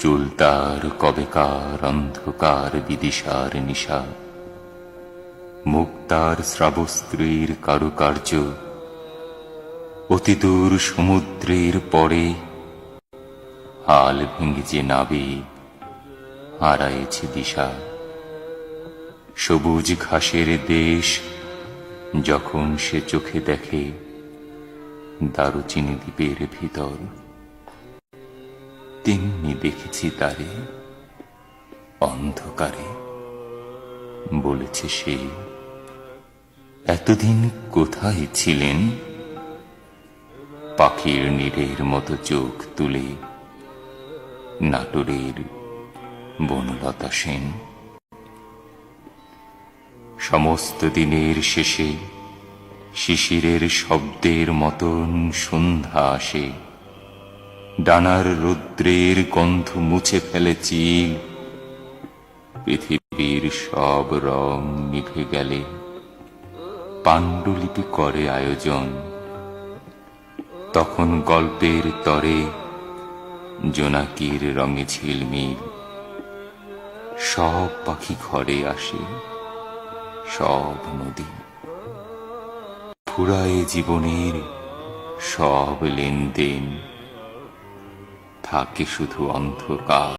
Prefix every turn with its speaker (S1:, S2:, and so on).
S1: চুলতার কবেকার অন্ধকার বিদিশার নিশা, মুক্তার শ্রাবস্ত্রীর কারুকার্য, অতিদূর সমুদ্রের পরে হাল ভেঙে যে নাবে হারায়েছে দিশা। সবুজ ঘাসের দেশ যখন সে চোখে দেখে, দারুচিনি দ্বীপের ভিতর তেমনি দেখেছি তারে, অন্ধকারে, বলেছে সে। এতদিন কোথায় ছিলেন? পাখির নীড়ের মতো চোখ তুলে নাটোরের বনলতা সেন। সমস্ত দিনের শেষে শিশিরের শব্দের মতন সন্ধ্যা আসে। ডানার রৌদ্রের গন্ধ মুছে ফেলে চিল পৃথিবীর সব রং নিভে গেলে পাণ্ডুলিপি করে আয়োজন। তখন গল্পের তরে জোনাকির রঙে ঝিলমিল। সব পাখি ঘরে আসে, সব নদী। ফুরায় জীবনের সব লেনদেন। থাকে শুধু অন্ধকার।